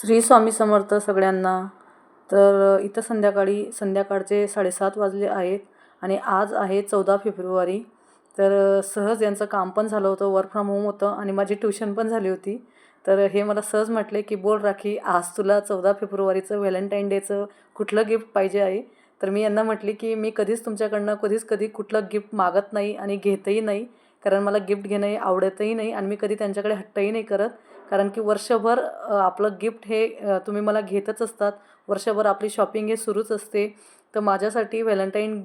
श्री स्वामी समर्थ सगळ्यांना. तर इथं संध्याकाळी संध्याकाळचे साडेसात वाजले आहेत आणि आज आहे चौदा फेब्रुवारी. तर सहज यांचं काम पण झालं होतं वर्क फ्रॉम होम होतं आणि माझी ट्युशन पण झाली होती. तर हे मला सहज म्हटले की बोल राखी आज तुला चौदा फेब्रुवारीचं व्हॅलेंटाईन डेचं कुठलं गिफ्ट पाहिजे आहे तर मी यांना म्हटले की मी कधीच तुमच्याकडनं कधीच कधी कुठलं गिफ्ट मागत नाही आणि घेतही नाही. कारण मला गिफ्ट घेणं आवडतही नाही आणि मी कधी त्यांच्याकडे हट्टही नाही करत. कारण की वर्षभर आपलं गिफ्ट हे तुम्ही मला घेतच असतात. वर्षभर आपली शॉपिंग हे सुरूच असते. तर माझ्यासाठी व्हॅलेंटाईन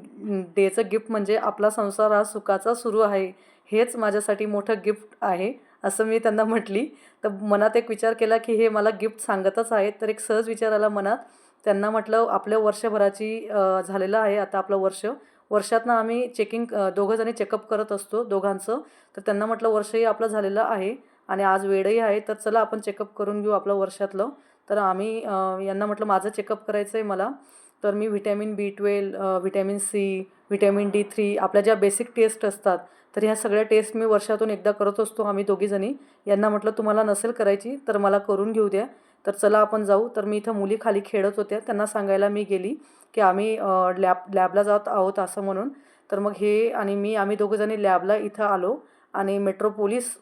डेचं गिफ्ट म्हणजे आपला संसार हा सुखाचा सुरू आहे. हेच माझ्यासाठी मोठं गिफ्ट आहे असं मी त्यांना म्हटली. तर मनात एक विचार केला की हे मला गिफ्ट सांगतच आहेत. तर एक सहज विचार आला मनात. त्यांना म्हटलं आपल्या वर्षभराची झालेलं आहे आता आपलं वर्ष. वर्षातनं आम्ही चेकिंग दोघंजणी चेकअप करत असतो दोघांचं. तर त्यांना म्हटलं वर्षही आपलं झालेलं आहे. आणि आज वेळही आहे तर चला आपण चेकअप करून घेऊ आपलं वर्षातलं. तर आम्ही यांना म्हटलं माझं चेकअप करायचं आहे मला. तर मी vitamin B twelve vitamin C vitamin D three आपल्या ज्या बेसिक टेस्ट असतात तर ह्या सगळ्या टेस्ट मी वर्षातून एकदा करत असतो आम्ही दोघीजणी यांना म्हटलं तुम्हाला नसेल करायची तर मला करून घेऊ द्या. तर चला आपण जाऊ. तर मी इथं मुली खाली खेळत होत्या. त्यांना सांगायला मी गेली की आम्ही लॅब लॅबला जात आहोत असं म्हणून. तर मग हे आणि मी आम्ही दोघंजणी लॅबला इथं आलो. आणि मेट्रोपोलिस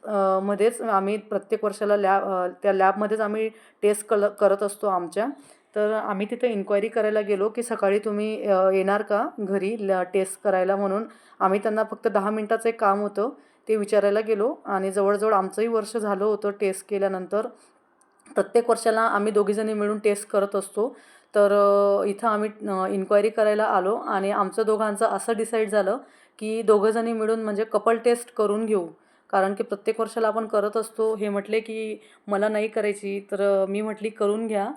मध्येच आम्ही प्रत्येक वर्षाला लॅब त्या लॅबमध्येच आम्ही टेस्ट कल करत असतो आमच्या. तर आम्ही तिथं इन्क्वायरी करायला गेलो की सकाळी तुम्ही येणार का घरी ल टेस्ट करायला म्हणून. आम्ही त्यांना फक्त दहा मिनटाचं एक काम होतं ते विचारायला गेलो आणि जवळजवळ आमचंही वर्ष झालं होतं टेस्ट केल्यानंतर. प्रत्येक वर्षाला आम्ही दोघीजणी मिळून टेस्ट करत असतो. तर इथं आम्ही इन्क्वायरी करायला आलो आणि आमचं दोघांचं असं डिसाईड झालं की दोघंजणी मिळून म्हणजे कपल टेस्ट करून घेऊ. कारण की प्रत्येक वर्षाला आपण करत असतो. हे म्हटले की मला नाही करायची तर मी म्हटली करून घ्या.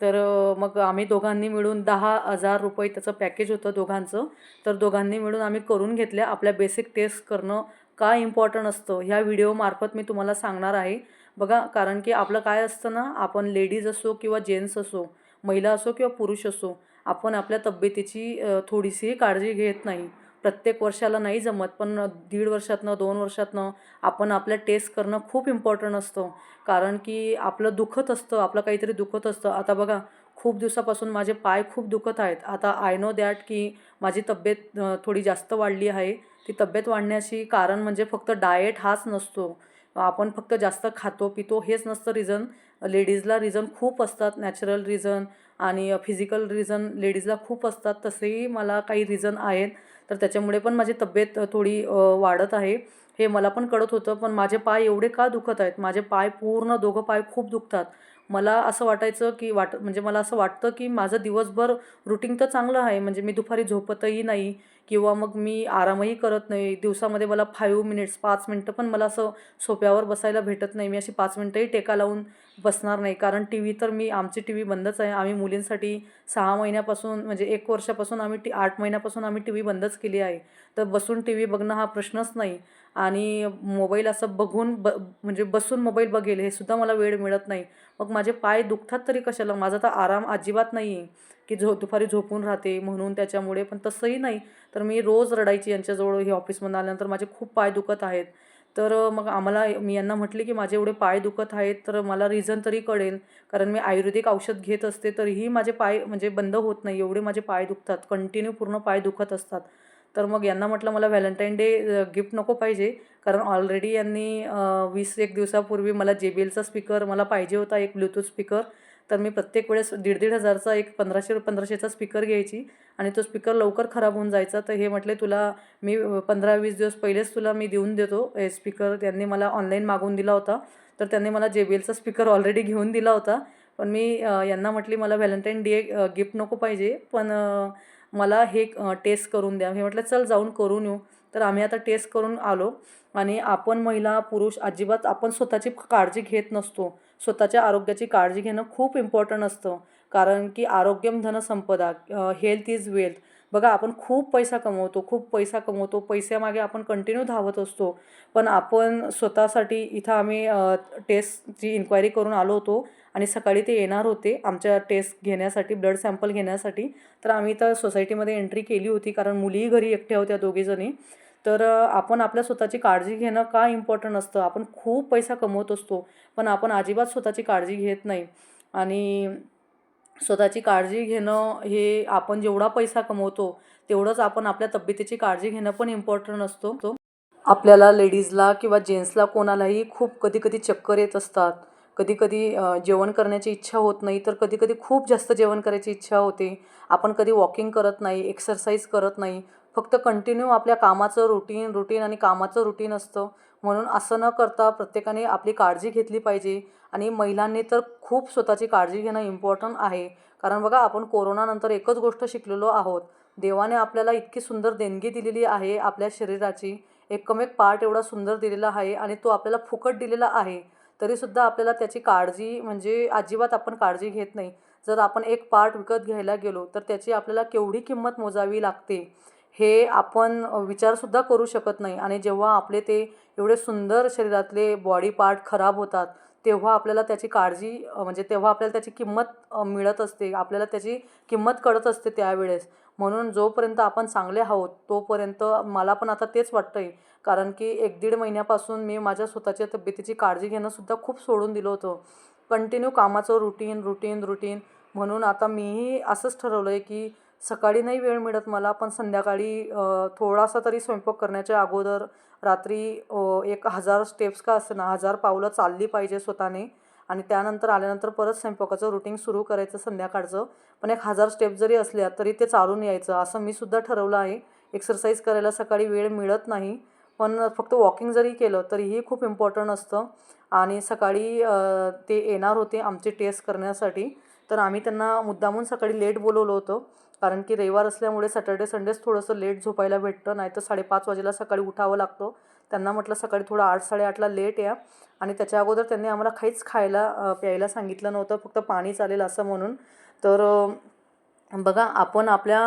तर मग आम्ही दोघांनी मिळून दहा हजार रुपये त्याचं पॅकेज होतं दोघांचं. तर दोघांनी मिळून आम्ही करून घेतल्या. आपल्या बेसिक टेस्ट करणं का इम्पॉर्टंट असतं? ह्या व्हिडिओमार्फत मी तुम्हाला सांगणार आहे. बघा कारण की आपलं काय असतं ना आपण लेडीज असो किंवा जेंट्स असो महिला असो किंवा पुरुष असो आपण आपल्या तब्येतीची थोडीशी काळजी घेत नाही. प्रत्येक वर्षाला नाही जमत पण दीड वर्षातनं दोन वर्षातनं आपण आपल्या टेस्ट करणं खूप इम्पॉर्टंट असतं. कारण की आपलं दुखत असतं आपलं काहीतरी दुखत असतं. आता बघा खूप दिवसापासून माझे पाय खूप दुखत आहेत. आता आय नो दॅट की माझी तब्येत थोडी जास्त वाढली आहे. ती तब्येत वाढण्याची कारण म्हणजे फक्त डाएट हाच नसतो. आपण फक्त जास्त खातो पितो हेच नसतं रिझन लेडीजला रिझन खूप असतात नॅचरल रिझन आणि फिजिकल रिझन लेडीजला खूप असतात. तसेही मला काही रिझन आहेत. तर त्याच्यामुळे पण माझी तब्येत थोडी वाढत आहे. हे मला पण कळत होतं पण माझे पाय एवढे का दुखत आहेत? माझे पाय पूर्ण दोघं पाय खूप दुखतात. मला असं वाटायचं की वाट म्हणजे मला असं वाटतं की माझं दिवसभर रुटीन तर चांगलं आहे म्हणजे मी दुपारी झोपतही नाही. किंवा मग मी आरामही करत नाही. दिवसामध्ये मला फाईव्ह मिनिट्स पाच मिनटं पण मला असं सोप्यावर बसायला भेटत नाही. मी अशी पाच मिनटंही टेका लावून बसणार नाही. कारण टी व्ही तर मी आमची टी व्ही बंदच आहे. आम्ही मुलींसाठी सहा महिन्यापासून म्हणजे एक वर्षापासून आम्ही टी आठ महिन्यापासून आम्ही टी व्ही बंदच केली आहे. तर बसून टी व्ही बघणं हा प्रश्नच नाही. आणि मोबाईल असं बघून ब म्हणजे बसून मोबाईल बघेल हे सुद्धा मला वेळ मिळत नाही. मग माझे पाय दुखतात तरी कशाला? माझा तर आराम अजिबात नाही आहे की झो दुपारी झोपून राहते म्हणून त्याच्यामुळे पण तसंही नाही. तर मी रोज रडायची यांच्याजवळ हे ऑफिसमधून आल्यानंतर माझे खूप पाय दुखत आहेत. तर मग आम्हाला मी यांना म्हटले की माझे एवढे पाय दुखत आहेत तर मला रिझन तरी कळेल. कारण मी आयुर्वेदिक औषध घेत असते तरीही माझे पाय म्हणजे बंद होत नाही. एवढे माझे पाय दुखतात कंटिन्यू पूर्ण पाय दुखत असतात. तर मग यांना म्हटलं मला व्हॅलेंटाईन डे गिफ्ट नको पाहिजे. कारण ऑलरेडी यांनी वीस एक दिवसापूर्वी मला जे बी एलचा स्पीकर मला पाहिजे होता एक ब्लूटूथ स्पीकर. तर मी प्रत्येक वेळेस दीड दीड हजारचा एक पंधराशे पंधराशेचा स्पीकर घ्यायची आणि तो स्पीकर लवकर खराब होऊन जायचा. तर हे म्हटले तुला मी पंधरा वीस दिवस पहिलेच तुला मी देऊन देतो. हे स्पीकर त्यांनी मला ऑनलाईन मागवून दिला होता. तर त्यांनी मला जे बी एलचा स्पीकर ऑलरेडी घेऊन दिला होता. पण मी यांना म्हटली मला व्हॅलेंटाईन डे गिफ्ट नको पाहिजे. पण मला हे टेस्ट करून द्या. हे म्हटलं चल जाऊन करून येऊ. तर आम्ही आता टेस्ट करून आलो आणि आपण महिला पुरुष अजिबात आपण स्वतःची काळजी घेत नसतो. स्वतःच्या आरोग्याची काळजी घेणं खूप इम्पॉर्टंट असतं. कारण की आरोग्यम धनसंपदा हेल्थ इज वेल्थ बघा आपण खूप पैसा कमवतो खूप पैसा कमवतो पैशामागे आपण कंटिन्यू धावत असतो. पण आपण स्वतःसाठी इथं आम्ही टेस्टची इन्क्वायरी करून आलो होतो. आणि सकाळी ते येणार होते आमच्या टेस्ट घेण्यासाठी ब्लड सॅम्पल घेण्यासाठी. तर आम्ही तर सोसायटीमध्ये एंट्री केली होती कारण मुलीही घरी एकट्या होत्या दोघीजणी तर आपण आपल्या स्वतःची काळजी घेणं का इम्पॉर्टंट असतं आपण खूप पैसा कमवत असतो पण आपण अजिबात स्वतःची काळजी घेत नाही. आणि स्वतःची काळजी घेणं हे आपण जेवढा पैसा कमवतो तेवढंच आपण आपल्या तब्येतीची काळजी घेणं पण इम्पॉर्टंट असतो तो आपल्याला लेडीजला किंवा जेंट्सला कोणालाही खूप कधी कधी चक्कर येत असतात. कधीकधी जेवण करण्याची इच्छा होत नाही तर कधीकधी खूप जास्त जेवण करायची इच्छा होते. आपण कधी वॉकिंग करत नाही एक्सरसाइज करत नाही. फक्त कंटिन्यू आपल्या कामाचं रुटीन रुटीन आणि कामाचं रुटीन असतं. म्हणून असं न करता प्रत्येकाने आपली काळजी घेतली पाहिजे. आणि महिलांनी तर खूप स्वतःची काळजी घेणं इम्पॉर्टंट आहे. कारण बघा आपण कोरोनानंतर एकच गोष्ट शिकलेलो आहोत. देवाने आपल्याला इतकी सुंदर देणगी दिलेली आहे आपल्या शरीराची. एकमेक पार्ट एवढा सुंदर दिलेला आहे आणि तो आपल्याला फुकट दिलेला आहे. तरीसुद्धा आपल्याला त्याची काळजी म्हणजे अजिबात आपण काळजी घेत नाही. जर आपण एक पार्ट विकत घ्यायला गेलो तर त्याची आपल्याला केवढी किंमत मोजावी लागते हे आपण विचारसुद्धा करू शकत नाही. आणि जेव्हा आपले ते एवढे सुंदर शरीरातले बॉडी पार्ट खराब होतात तेव्हा आपल्याला त्याची काळजी म्हणजे तेव्हा आपल्याला त्याची किंमत मिळत असते. आपल्याला त्याची किंमत कळत असते त्यावेळेस. म्हणून जोपर्यंत आपण चांगले आहोत तोपर्यंत मला पण आता तेच वाटतं आहे कारण की एक दीड महिन्यापासून मी माझ्या स्वतःच्या तब्येतीची काळजी घेणंसुद्धा खूप सोडून दिलं होतं. कंटिन्यू कामाचं रुटीन रुटीन रुटीन म्हणून आता मीही असंच ठरवलं आहे की सकाळी नाही वेळ मिळत मला पण संध्याकाळी थोडासा तरी स्वयंपाक करण्याच्या अगोदर रात्री एक हजार स्टेप्स का असे ना हजार पावलं चालली पाहिजे स्वतःने. आणि त्यानंतर आल्यानंतर परत स्वयंपाकाचं रुटीन सुरू करायचं संध्याकाळचं. पण एक हजार स्टेप जरी असल्या तरी ते चालून यायचं. असं मी सुद्धा ठरवलं आहे. एक्सरसाइज करायला सकाळी वेळ मिळत नाही. पण फक्त वॉकिंग जरी केलं तरीही खूप इम्पॉर्टंट असतं. आणि सकाळी ते येणार होते आमचे टेस्ट करण्यासाठी. तर आम्ही त्यांना मुद्दामून सकाळी लेट बोलवलं होतं. कारण की रविवार असल्यामुळे सॅटर्डे संडेच थोडंसं लेट झोपायला भेटतं नाही तर साडेपाच वाजेला सकाळी उठावं लागतं. त्यांना म्हटलं सकाळी थोडं आठ साडेआठला लेट या. आणि त्याच्या अगोदर त्यांनी आम्हाला काहीच खायला प्यायला सांगितलं नव्हतं फक्त पाणी चालेल असं म्हणून. तर बघा आपण आपल्या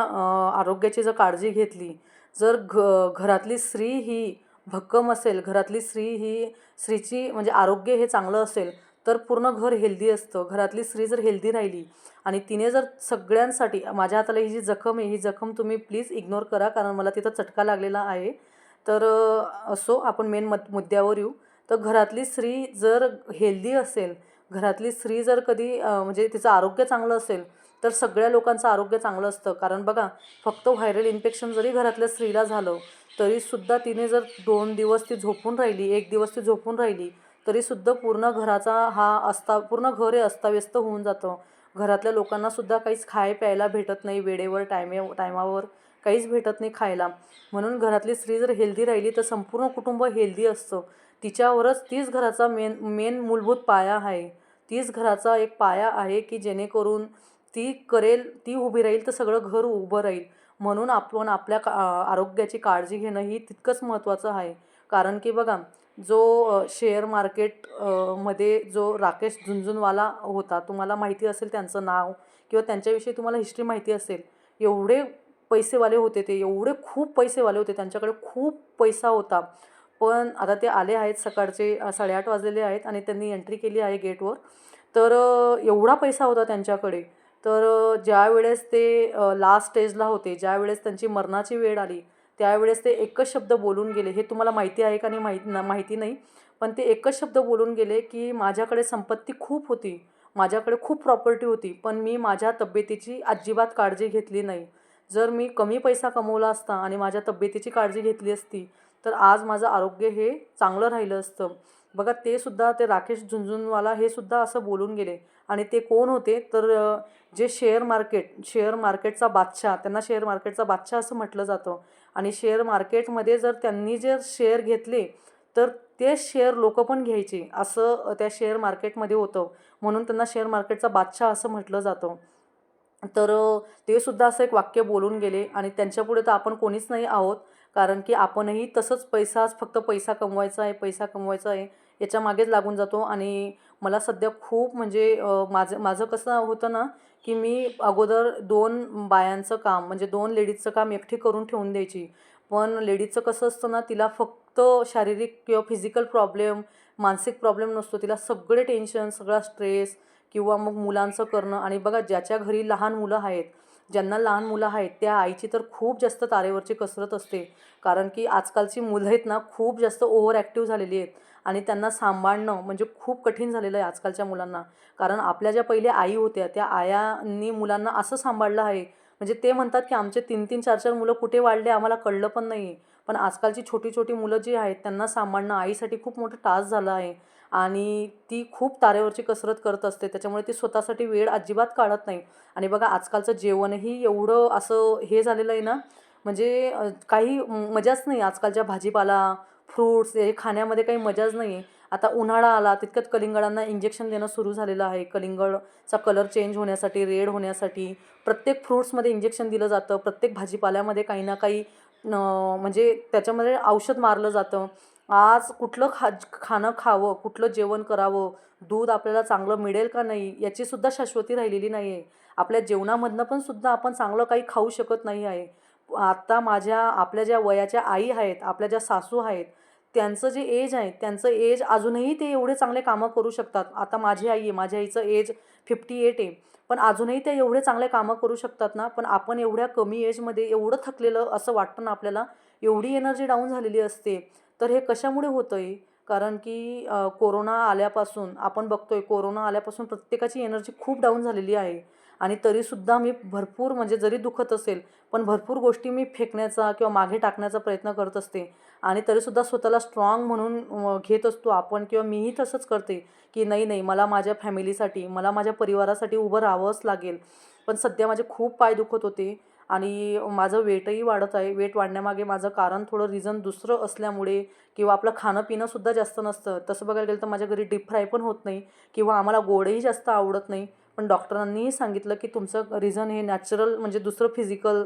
आरोग्याची जर काळजी घेतली जर घ घरातली स्त्री ही भक्कम असेल घरातली स्त्री ही स्त्रीची म्हणजे आरोग्य हे चांगलं असेल तर पूर्ण घर हेल्दी असतं. घरातली स्त्री जर हेल्दी राहिली आणि तिने जर सगळ्यांसाठी माझ्या हाताला ही जी जखम आहे ही जखम तुम्ही प्लीज इग्नोर करा कारण मला तिथं चटका लागलेला आहे. तर असो आपण मेन मद मुद्द्यावर येऊ. तर घरातली स्त्री जर हेल्दी असेल घरातली स्त्री जर कधी म्हणजे तिचं आरोग्य चांगलं असेल तर सगळ्या लोकांचं आरोग्य चांगलं असतं. कारण बघा फक्त व्हायरल इन्फेक्शन जरी घरातल्या स्त्रीला झालं तरीसुद्धा तिने जर दोन दिवस ती झोपून राहिली एक दिवस ती झोपून राहिली तरीसुद्धा पूर्ण घराचा हा अस्ता पूर्ण घर हे अस्ताव्यस्त होऊन जातं. घरातल्या लोकांनासुद्धा काहीच खाय प्यायला भेटत नाही वेळेवर टायमे टायमावर काहीच भेटत नाही खायला. म्हणून घरातली स्त्री जर हेल्दी राहिली तर संपूर्ण कुटुंब हेल्दी असतं. तिच्यावरच तीच घराचा मेन मेन मूलभूत पाया आहे. तीच घराचा एक पाया आहे की जेणेकरून ती करेल ती उभी राहील तर सगळं घर उभं राहील. म्हणून आपण आपल्या का आरोग्याची काळजी घेणं ही तितकंच महत्त्वाचं आहे. कारण की बघा जो शेअर मार्केटमध्ये जो राकेश झुंझुनवाला होता तुम्हाला माहिती असेल त्यांचं नाव किंवा त्यांच्याविषयी तुम्हाला हिस्ट्री माहिती असेल एवढे पैसेवाले होते ते एवढे खूप पैसेवाले होते त्यांच्याकडे खूप पैसा होता. पण आता ते आले आहेत सकाळचे साडेआठ वाजलेले आहेत आणि त्यांनी एंट्री केली आहे गेटवर तर एवढा पैसा होता त्यांच्याकडे. तर ज्यावेळेस ते लास्ट स्टेजला होते ज्यावेळेस त्यांची मरणाची वेळ आली त्यावेळेस ते एकच शब्द बोलून गेले. हे तुम्हाला माहिती आहे का नाही? माहीत ना माहिती नाही. पण ते एकच शब्द बोलून गेले की माझ्याकडे संपत्ती खूप होती. माझ्याकडे खूप प्रॉपर्टी होती. पण मी माझ्या तब्येतीची अजिबात काळजी घेतली नाही. जर मी कमी पैसा कमवला असता आणि माझ्या तब्येतीची काळजी घेतली असती तर आज माझं आरोग्य हे चांगलं राहिलं असतं. बघा ते सुद्धा ते राकेश झुंझुनवाला हे सुद्धा असं बोलून गेले. आणि ते कोण होते? तर जे शेअर मार्केट शेअर मार्केटचा बादशाह त्यांना शेअर मार्केटचा बादशाह असं म्हटलं जातं. आणि शेअर मार्केटमध्ये जर त्यांनी जर शेअर घेतले तर ते शेअर लोक पण घ्यायचे. असं त्या शेअर मार्केटमध्ये होतं. म्हणून त्यांना शेअर मार्केटचा बादशाह असं म्हटलं जातं. तर ते सुद्धा असं एक वाक्य बोलून गेले आणि त्यांच्यापुढे तर आपण कोणीच नाही आहोत. कारण की आपणही तसंच पैसाच फक्त पैसा कमवायचा आहे पैसा कमवायचा आहे याच्या मागेच लागून जातो. आणि मला सध्या खूप म्हणजे माझं माझं कसं होतं ना की मी अगोदर दोन बायांचं काम म्हणजे दोन लेडीजचं काम एकठी करून ठेवून द्यायची. पण लेडीजचं कसं असतं ना तिला फक्त शारीरिक किंवा फिजिकल प्रॉब्लेम मानसिक प्रॉब्लेम नसतो. तिला सगळे टेन्शन सगळा स्ट्रेस किंवा मग मुलांचं करणं आणि बघा ज्याच्या घरी लहान मुलं आहेत ज्यांना लहान मुलं आहेत त्या आईची तर खूप जास्त तारेवरची कसरत असते. कारण की आजकालची मुलं आहेत ना खूप जास्त ओव्हर ॲक्टिव्ह झालेली आहेत. आणि त्यांना सांभाळणं म्हणजे खूप कठीण झालेलं आहे आजकालच्या मुलांना. कारण आपल्या ज्या पहिल्या आई होत्या त्या आयांनी मुलांना असं सांभाळलं आहे. म्हणजे ते म्हणतात की आमचे तीन तीन चार चार मुलं कुठे वाढले आम्हाला कळलं पण नाही पण आजकालची छोटी छोटी मुलं जी आहेत त्यांना सांभाळणं आईसाठी खूप मोठं टास्क झालं आहे. आणि ती खूप तारेवरची कसरत करत असते. त्याच्यामुळे ती स्वतःसाठी वेळ अजिबात काढत नाही. आणि बघा आजकालचं जेवणही एवढं असं हे झालेलं आहे ना म्हणजे काही मजाच नाही आजकालच्या भाजीपाला फ्रूट्स हे खाण्यामध्ये काही मजाच नाही आहे आता उन्हाळा आला तितक्यात कलिंगडांना इंजेक्शन देणं सुरू झालेलं आहे. कलिंगडचा कलर चेंज होण्यासाठी रेड होण्यासाठी प्रत्येक फ्रूट्समध्ये इंजेक्शन दिलं जातं. प्रत्येक भाजीपाल्यामध्ये काही ना काही म्हणजे त्याच्यामध्ये औषध मारलं जातं. आज कुठलं खा खाणं खावं कुठलं जेवण करावं दूध आपल्याला चांगलं मिळेल का नाही याचीसुद्धा शाश्वती राहिलेली नाही आहे आपल्या जेवणामधनं पण सुद्धा आपण चांगलं काही खाऊ शकत नाही आहे. आत्ता माझ्या आपल्या ज्या वयाच्या आई आहेत आपल्या ज्या सासू आहेत त्यांचं जे एज आहे त्यांचं एज अजूनही ते एवढे चांगले कामं करू शकतात. आता माझी आई आहे माझ्या आईचं एज फिफ्टी एट आहे. पण अजूनही ते एवढे चांगले कामं करू शकतात ना पण आपण एवढ्या कमी एजमध्ये एवढं थकलेलं असं वाटतं ना आपल्याला एवढी एनर्जी डाऊन झालेली असते तर हे कशामुळे होतं आहे कारण की कोरोना आल्यापासून आपण बघतोय कोरोना आल्यापासून प्रत्येकाची एनर्जी खूप डाऊन झालेली आहे. आणि तरीसुद्धा मी भरपूर म्हणजे जरी दुखत असेल पण भरपूर गोष्टी मी फेकण्याचा किंवा मागे टाकण्याचा प्रयत्न करत असते. आणि तरीसुद्धा स्वतःला स्ट्रॉंग म्हणून घेत असतो आपण किंवा मीही तसंच करते की नाही नाही मला माझ्या फॅमिलीसाठी मला माझ्या परिवारासाठी उभं राहावंच लागेल. पण सध्या माझे खूप पाय दुखत होते आणि माझं वेटही वाढत आहे. वेट वाढण्यामागे माझं कारण थोडं रिझन दुसरं असल्यामुळे किंवा आपलं खाणं पिणंसुद्धा जास्त नसतं. तसं बघायला गेलं तर माझ्या घरी डीप फ्राय पण होत नाही किंवा आम्हाला गोडही जास्त आवडत नाही. पण डॉक्टरांनीही सांगितलं की तुमचं रिझन हे नॅचरल म्हणजे दुसरं फिजिकल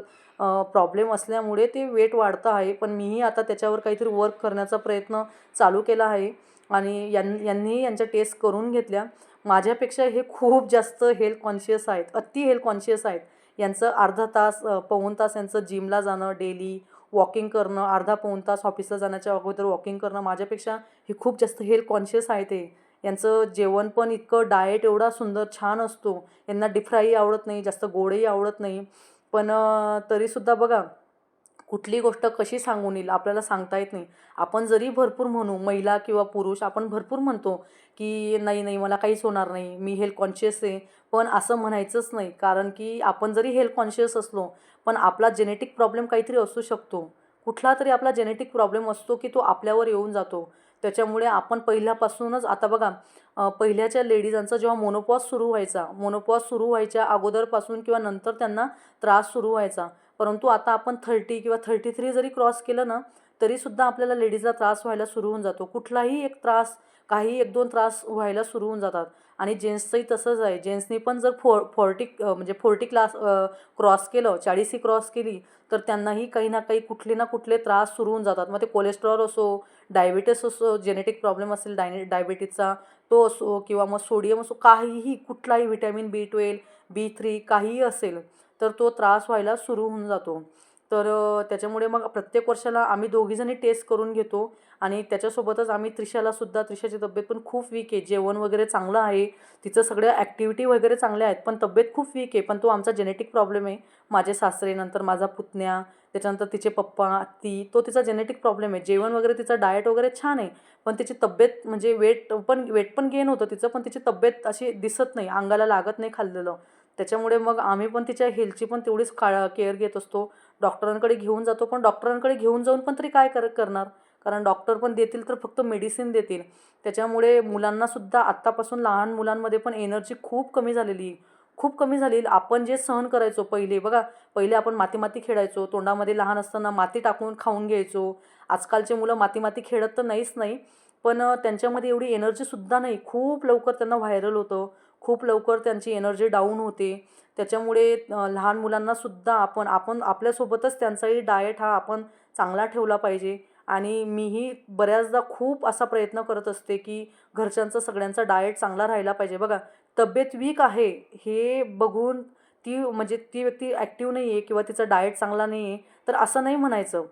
प्रॉब्लेम असल्यामुळे ते वेट वाढतं आहे. पण मीही आता त्याच्यावर काहीतरी वर्क करण्याचा प्रयत्न चालू केला आहे. आणि यां यांनीही यांच्या टेस्ट करून घेतल्या. माझ्यापेक्षा हे खूप जास्त हेल्थ कॉन्शियस आहेत. अति हेल्थ कॉन्शियस आहेत. यांचं अर्धा तास पाऊन तास यांचं जिमला जाणं डेली वॉकिंग करणं अर्धा पाऊण तास ऑफिसला जाण्याच्या अगोदर वॉकिंग करणं माझ्यापेक्षा हे खूप जास्त हेल्थ कॉन्शियस आहे ते. यांचं जेवण पण इतकं डाएट एवढा सुंदर छान असतो. यांना डिफ्राई आवडत नाही जास्त गोडही आवडत नाही. पण तरीसुद्धा बघा कुठली गोष्ट कशी सांगून येईल आपल्याला सांगता येत नाही. आपण जरी भरपूर म्हणू महिला किंवा पुरुष आपण भरपूर म्हणतो की नाही नाही मला काहीच होणार नाही मी हेल्थ कॉन्शियस आहे. पण असं म्हणायचंच नाही कारण की आपण जरी हेल्थ कॉन्शियस असलो पण आपला जेनेटिक प्रॉब्लेम काहीतरी असू शकतो. कुठला तरी आपला जेनेटिक प्रॉब्लेम असतो की तो आपल्यावर येऊन जातो. त्याच्यामुळे आपण पहिल्यापासूनच आता बघा पहिल्याच्या लेडीजांचा जेव्हा मोनोपॉज सुरू व्हायचा मोनोपॉज सुरू व्हायच्या अगोदरपासून किंवा नंतर त्यांना त्रास सुरू व्हायचा. परंतु आता आपण थर्टी किंवा थर्टी थ्री जरी क्रॉस केलं ना तरीसुद्धा आपल्याला लेडीजला त्रास व्हायला सुरू होऊन जातो. कुठलाही एक त्रास काही एक दोन त्रास व्हायला सुरू होऊन जातात. आणि जेंट्सचंही तसंच आहे. जेंट्सनी पण जर फो फोर्टी म्हणजे फोर्टी क्लास क्रॉस केलं चाळीसही क्रॉस केली तर त्यांनाही काही ना काही कुठले ना कुठले त्रास सुरू होऊन जातात. मग ते कोलेस्ट्रॉल असो डायबिटीस असो जेनेटिक प्रॉब्लेम असेल डायने डायबिटीजचा तो असो किंवा मग सोडियम असो काहीही कुठलाही vitamin B twelve B three काहीही असेल तर तो त्रास व्हायला सुरू होऊन जातो. तर त्याच्यामुळे मग प्रत्येक वर्षाला आम्ही दोघीजणी टेस्ट करून घेतो आणि त्याच्यासोबतच आम्ही त्रिशालासुद्धा त्रिशाची तब्येत पण खूप वीक आहे. जेवण वगैरे चांगलं आहे तिचं सगळ्या ॲक्टिव्हिटी वगैरे चांगल्या आहेत पण तब्येत खूप वीक आहे पण तो आमचा जेनेटिक प्रॉब्लेम आहे. माझे सासरे नंतर माझा पुतण्या त्याच्यानंतर तिचे पप्पा ती तो तिचा जेनेटिक प्रॉब्लेम आहे. जेवण वगैरे तिचं डाएट वगैरे छान आहे पण तिची तब्येत म्हणजे वेट पण वेट पण गेन होतं तिचं पण तिची तब्येत अशी दिसत नाही अंगाला लागत नाही खाल्लेलं. त्याच्यामुळे मग आम्ही पण तिच्या हेल्थची पण तेवढीच काळा केअर घेत असतो. डॉक्टरांकडे घेऊन जातो पण डॉक्टरांकडे घेऊन जाऊन पण तरी काय कर करणार? कारण डॉक्टर पण देतील तर फक्त मेडिसिन देतील. त्याच्यामुळे मुलांनासुद्धा आत्तापासून लहान मुलांमध्ये पण एनर्जी खूप कमी झालेली खूप कमी झाली. आपण जे सहन करायचो पहिले बघा पहिले आपण माती माती खेळायचो तोंडामध्ये लहान असताना माती टाकून खाऊन घ्यायचो. आजकालचे मुलं माती माती खेळत तर नाहीच नाही पण त्यांच्यामध्ये एवढी एनर्जीसुद्धा नाही. खूप लवकर त्यांना व्हायरल होतं. खूप लवकर त्यांची एनर्जी डाऊन होते. त्याच्यामुळे लहान मुलांनासुद्धा आपण आपण आपल्यासोबतच त्यांचाही डाएट हा आपण चांगला ठेवला पाहिजे. आणि मीही बऱ्याचदा खूप असा प्रयत्न करत असते की घरच्यांचा सगळ्यांचा डाएट चांगला राहिला पाहिजे. बघा तब्येत वीक आहे हे बघून ती म्हणजे ती व्यक्ती ॲक्टिव्ह नाही आहे किंवा तिचा डाएट चांगला नाही आहे तर असं नाही म्हणायचं.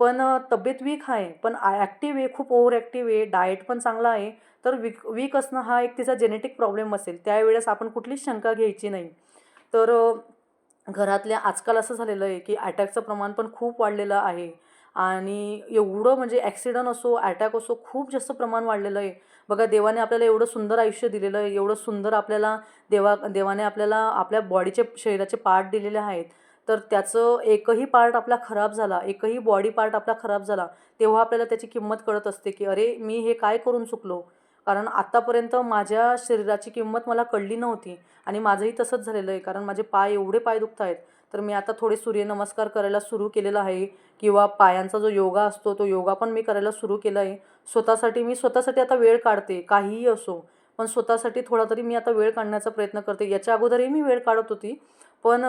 पण तब्येत वीक आहे पण ॲक्टिव्ह आहे खूप ओव्हर ॲक्टिव्ह आहे डाएट पण चांगला आहे तर वीक वीक असणं हा एक तिचा जेनेटिक प्रॉब्लेम असेल. त्यावेळेस आपण कुठलीच शंका घ्यायची नाही. तर घरातल्या आजकाल असं झालेलं आहे की अटॅकचं प्रमाण पण खूप वाढलेलं आहे आणि एवढं म्हणजे ॲक्सिडंट असो अटॅक असो खूप जास्त प्रमाण वाढलेलं आहे. बघा देवाने आपल्याला एवढं सुंदर आयुष्य दिलेलं आहे एवढं सुंदर आपल्याला देवा देवाने आपल्याला आपल्या बॉडीचे शरीराचे पार्ट दिलेले आहेत. तर त्याचं एकही पार्ट आपला खराब झाला एकही बॉडी पार्ट आपला खराब झाला तेव्हा आपल्याला त्याची किंमत कळत असते की अरे मी हे काय करून चुकलो? कारण आत्तापर्यंत माझ्या शरीराची किंमत मला कळली नव्हती आणि माझंही तसंच झालेलं आहे कारण माझे पाय एवढे पाय दुखत आहेत तर मी आता थोडे सूर्यनमस्कार करायला सुरू केलेला आहे किंवा पायांचा जो योगा असतो तो योगा पण मी करायला सुरू केला आहे. स्वतःसाठी मी स्वतःसाठी आता वेळ काढते काहीही असो पण स्वतःसाठी थोडा तरी मी आता वेळ काढण्याचा प्रयत्न करते. याच्या अगोदरही मी वेळ काढत होती पण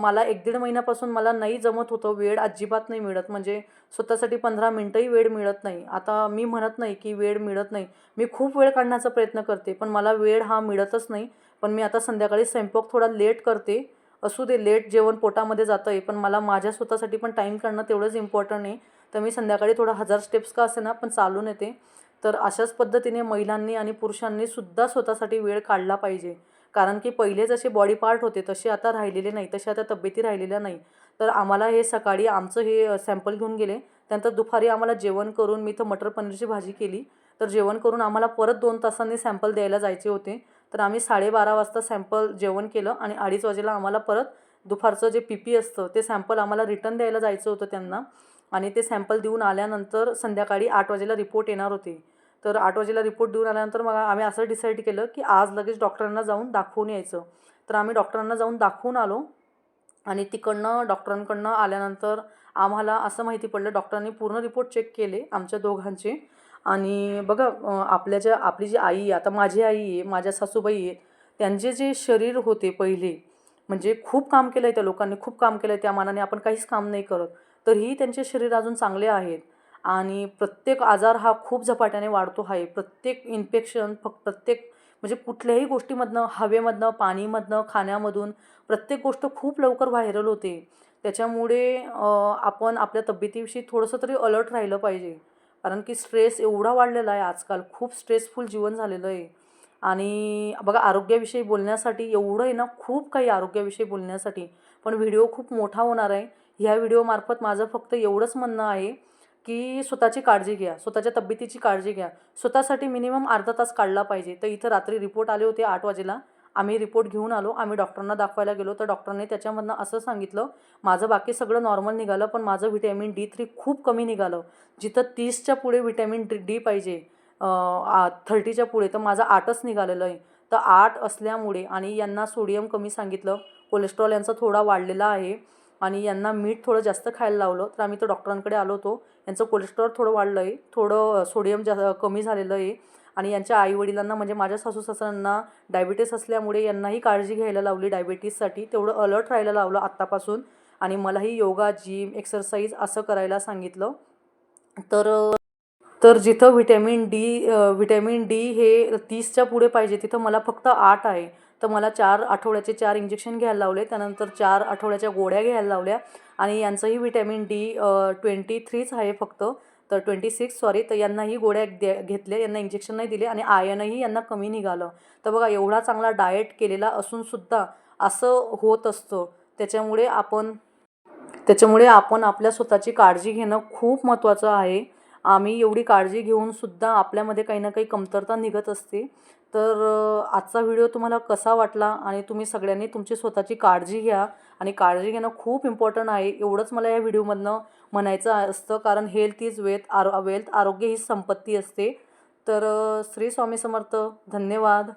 मला एक दीड महिन्यापासून मला नाही जमत होतं वेळ अजिबात नाही मिळत. म्हणजे स्वतःसाठी पंधरा मिनटंही वेळ मिळत नाही. आता मी म्हणत नाही की वेळ मिळत नाही. मी खूप वेळ काढण्याचा प्रयत्न करते पण मला वेळ हा मिळतच नाही. पण मी आता संध्याकाळी स्वयंपाक थोडा लेट करते. असू दे लेट जेवण पोटामध्ये जातं आहे पण मला माझ्या स्वतःसाठी पण टाईम काढणं तेवढंच इम्पॉर्टंट आहे. तर मी संध्याकाळी थोडं हजार स्टेप्स का असे ना पण चालून येते. तर अशाच पद्धतीने महिलांनी आणि पुरुषांनी सुद्धा स्वतःसाठी वेळ काढला पाहिजे. कारण की पहिले जसे बॉडी पार्ट होते तसे आता राहिलेले नाही तसे आता तब्येती राहिलेल्या नाही. तर आम्हाला हे सकाळी आमचं हे सॅम्पल घेऊन गेले. त्यानंतर दुपारी आम्हाला जेवण करून मी तर मटर पनीरची भाजी केली. तर जेवण करून आम्हाला परत दोन तासांनी सॅम्पल द्यायला जायचे होते. तर आम्ही साडेबारा वाजता सॅम्पल जेवण केलं आणि अडीच वाजेला आम्हाला परत दुपारचं जे पी पी असतं ते सॅम्पल आम्हाला रिटर्न द्यायला जायचं होतं त्यांना. आणि ते सॅम्पल देऊन आल्यानंतर संध्याकाळी आठ वाजेला रिपोर्ट येणार होते. तर आठ वाजेला रिपोर्ट देऊन आल्यानंतर मग आम्ही असं डिसाईड केलं की आज लगेच डॉक्टरांना जाऊन दाखवून यायचं. तर आम्ही डॉक्टरांना जाऊन दाखवून आलो आणि तिकडनं डॉक्टरांकडनं आल्यानंतर आम्हाला असं माहिती पडलं डॉक्टरांनी पूर्ण रिपोर्ट चेक केले आमच्या दोघांचे. आणि बघा आपल्या ज्या आपली जी आई आहे आता माझी आई आहे माझ्या सासूबाई आहे त्यांचे जे शरीर होते पहिले म्हणजे खूप काम केलं आहे त्या लोकांनी खूप काम केलं आहे त्या मानाने आपण काहीच काम नाही करत तरीही त्यांचे शरीर अजून चांगले आहेत. आणि प्रत्येक आजार हा खूप झपाट्याने वाढतो आहे प्रत्येक इन्फेक्शन फक्त प्रत्येक म्हणजे कुठल्याही गोष्टीमधनं हवेमधनं पाणीमधनं खाण्यामधून प्रत्येक गोष्ट खूप लवकर व्हायरल होते. त्याच्यामुळे आपण आपल्या तब्येतीविषयी थोडंसं तरी अलर्ट राहिलं पाहिजे. कारण की स्ट्रेस एवढा वाढलेला आहे आजकाल खूप स्ट्रेसफुल जीवन झालेलं आहे. आणि बघा आरोग्याविषयी बोलण्यासाठी एवढं आहे ना खूप काही आरोग्याविषयी बोलण्यासाठी पण व्हिडिओ खूप मोठा होणार आहे. ह्या व्हिडिओमार्फत माझं फक्त एवढंच म्हणणं आहे की स्वतःची काळजी घ्या स्वतःच्या तब्येतीची काळजी घ्या. स्वतःसाठी मिनिमम अर्धा तास काढला पाहिजे. तर इथं रात्री रिपोर्ट आले होते आठ वाजेला. आम्ही रिपोर्ट घेऊन आलो आम्ही डॉक्टरांना दाखवायला गेलो. तर डॉक्टरने त्याच्यामधनं असं सांगितलं माझं बाकी सगळं नॉर्मल निघालं पण माझं व्हिटॅमिन डी थ्री खूप कमी निघालं. जिथं तीसच्या पुढे व्हिटॅमिन डी डी पाहिजे थर्टीच्या पुढे तर माझं आठच निघालेलं आहे. तर आठ असल्यामुळे आणि यांना सोडियम कमी सांगितलं कोलेस्ट्रॉल यांचा थोडा वाढलेला आहे आणि यांना मीठ थोडं जास्त खायला लावलं तर आम्ही तर डॉक्टरांकडे आलो होतो. यांचं कोलेस्ट्रॉल थोडं वाढलं आहे थोडं सोडियम जा कमी झालेलं आहे. आणि यांच्या आईवडिलांना म्हणजे माझ्या सासू सासऱ्यांना डायबिटीस असल्यामुळे यांनाही काळजी घ्यायला लावली डायबिटीससाठी तेवढं अलर्ट राहायला लावलं आत्तापासून आणि मलाही योगा जिम एक्सरसाइज असं करायला सांगितलं. तर तर जिथं व्हिटॅमिन डी व्हिटॅमिन डी हे तीसच्या पुढे पाहिजे तिथं मला फक्त आठ आहे. तर मला चार आठवड्याचे चार इंजेक्शन घ्यायला लावले त्यानंतर चार आठवड्याच्या गोळ्या घ्यायला लावल्या आणि यांचंही व्हिटॅमिन डी ट्वेंटी थ्रीच आहे फक्त. तर ट्वेंटी सिक्स सॉरी तर यांनाही गोळ्या द्या घेतल्या यांना इंजेक्शन नाही दिले आणि आयनही यांना कमी निघालं. तर बघा एवढा चांगला डाएट केलेला असूनसुद्धा असं होत असतं. त्याच्यामुळे आपण त्याच्यामुळे आपण आपल्या स्वतःची काळजी घेणं खूप महत्त्वाचं आहे. आम्ही एवढी काळजी घेऊनसुद्धा आपल्यामध्ये काही ना काही कमतरता निघत असते. तर आजचा व्हिडिओ तुम्हाला कसा वाटला आणि तुम्ही सगळ्यांनी तुमची स्वतःची काळजी घ्या. आणि काळजी घेणं खूप इम्पॉर्टंट आहे. एवढंच मला या व्हिडिओमधनं म्हणायचं असतं. कारण हेल्थ इज वेल्थ आरो वेल्थ आरोग्य ही संपत्ती असते. तर श्री स्वामी समर्थ धन्यवाद.